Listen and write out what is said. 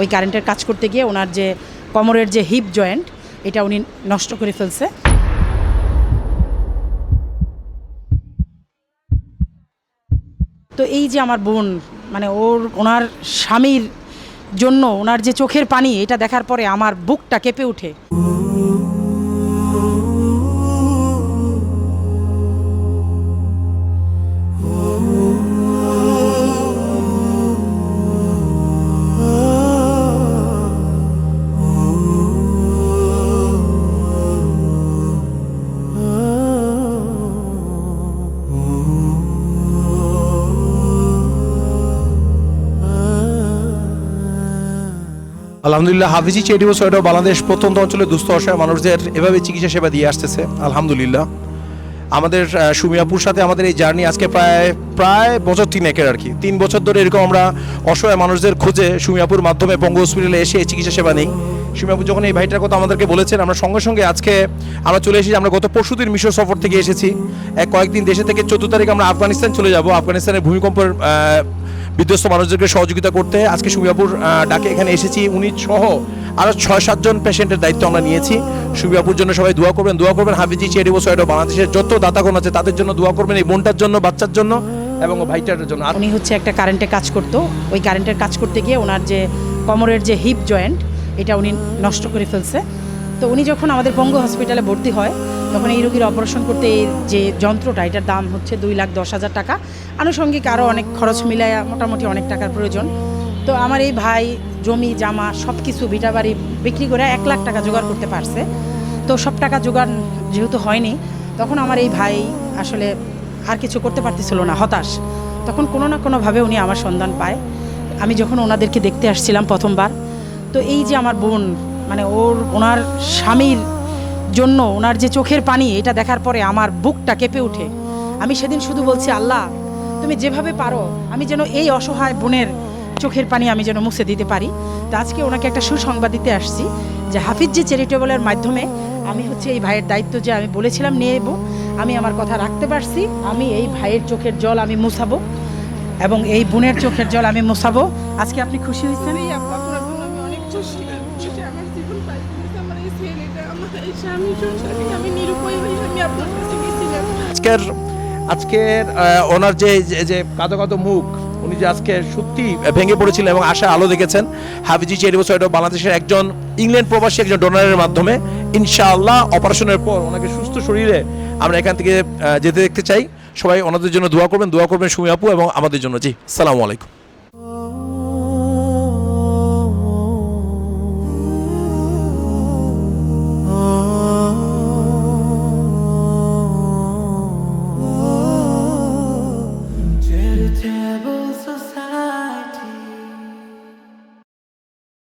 ওই কারেন্টের কাজ করতে গিয়ে ওনার যে কোমরের যে হিপ জয়েন্ট এটা উনি নষ্ট করে ফেলছে। তো এই যে আমার বোন মানে ওর, ওনার স্বামীর জন্য, ওনার যে চোখের পানি, এটা দেখার পরে আমার বুকটা কেঁপে ওঠে। আলহামদুলিল্লাহ, হাফিজি চেরিবো সোয়েটো বাংলাদেশ প্রত্যন্ত অঞ্চলে দুস্থ অসহায় মানুষদের এভাবে চিকিৎসা সেবা দিয়ে আসতেছে, আলহামদুলিল্লাহ। আমাদের সুমিয়াপুর সাথে আমাদের এই জার্নি আজকে প্রায় প্রায় বছর তিনেকের আর কি। তিন বছর ধরে এরকম আমরা অসহায় মানুষদের খোঁজে সুমিয়াপুর মাধ্যমে বঙ্গ হসপিটালে এসে চিকিৎসা সেবা নেই। সুমিয়াপুর যখন এই ভাইটার কথা আমাদেরকে বলেছেন, আমরা সঙ্গে সঙ্গে আজকে আমরা চলে এসেছি, আমরা গত পরশুদিন মিশর সফর থেকে এসেছি। এক কয়েকদিন দেশে থেকে চোদ্দ তারিখ আমরা আফগানিস্তান চলে যাব। আফগানিস্তানের ভূমিকম্পের বিধ্বস্ত মানুষদেরকে সহযোগিতা করতে আজকে সুমিয়াপুর আহ, ডাকে এখানে এসেছি। উনি সহ আরও ছয় সাতজন পেশেন্টের দায়িত্ব আমরা নিয়েছি। সুমিয়াপুর জন্য সবাই দোয়া করবেন দোয়া করবেন হাফিজি চেরিবো সোয়েটো বাংলাদেশের যত দাতাগণ আছে তাদের জন্য দোয়া করবেন এই বোনটার জন্য বাচ্চার জন্য এবং ভাইটার জন্য। উনি হচ্ছে একটা কারেন্টে কাজ করতো। ওই কারেন্টের কাজ করতে গিয়ে ওনার যে কোমরের যে হিপ জয়েন্ট এটা উনি নষ্ট করে ফেলছে। তো উনি যখন আমাদের বঙ্গ হসপিটালে ভর্তি হয়, তখন এই রোগীর অপারেশন করতে যে যন্ত্রটা, এটার দাম হচ্ছে দুই লাখ দশ হাজার টাকা। আনুষঙ্গিক আরও অনেক খরচ মিলায়, মোটামুটি অনেক টাকার প্রয়োজন। তো আমার এই ভাই, জমি, জামা সব কিছু ভিটা বাড়ি বিক্রি করে এক লাখ টাকা জোগাড় করতে পারছে। তো সব টাকা জোগাড় যেহেতু হয়নি, তখন আমার এই ভাই আসলে আর কিছু করতে পারতেছিল না, হতাশ। তখন কোনো না কোনোভাবে উনি আমার সন্ধান পায়। আমি যখন ওনাদেরকে দেখতে আসছিলাম প্রথমবার, তো এই যে আমার বোন মানে ওর, ওনার স্বামীর জন্য, ওনার যে চোখের পানি, এটা দেখার পরে আমার বুকটা কেঁপে ওঠে। আমি সেদিন শুধু বলছি, আল্লাহ, তুমি যেভাবে পারো, আমি যেন এই অসহায় বোনের চোখের পানি আমি যেন মুছে দিতে পারি। তো আজকে ওনাকে একটা সুসংবাদ দিতে আসছি যে হাফিজ যে চ্যারিটেবলের মাধ্যমে আমি হচ্ছে এই ভাইয়ের দায়িত্ব যে আমি বলেছিলাম নিয়ে নেব, আমি আমার কথা রাখতে পারছি, আমি এই ভাইয়ের চোখের জল আমি মুছাবো এবং এই বোনের চোখের জল আমি মুছাবো। আজকে আপনি খুশি হয়েছেন? আজকের আজকের ওনার যে, যে- কাদো কাদো মুখ, উনি যে আজকে সত্যি ভেঙে পড়েছিলেন এবং আশা আলো দেখেছেন, হাফিজি চেরিবো সোয়েটো বাংলাদেশের একজন ইংল্যান্ড প্রবাসী, একজন ডোনারের মাধ্যমে, ইনশাআল্লাহ অপারেশনের পর ওনাকে সুস্থ শরীরে আমরা এখান থেকে যেতে দেখতে চাই। সবাই ওনাদের জন্য দোয়া করবেন দোয়া করবেন সুমি আপু এবং আমাদের জন্য। জি, সালামু আলাইকুম।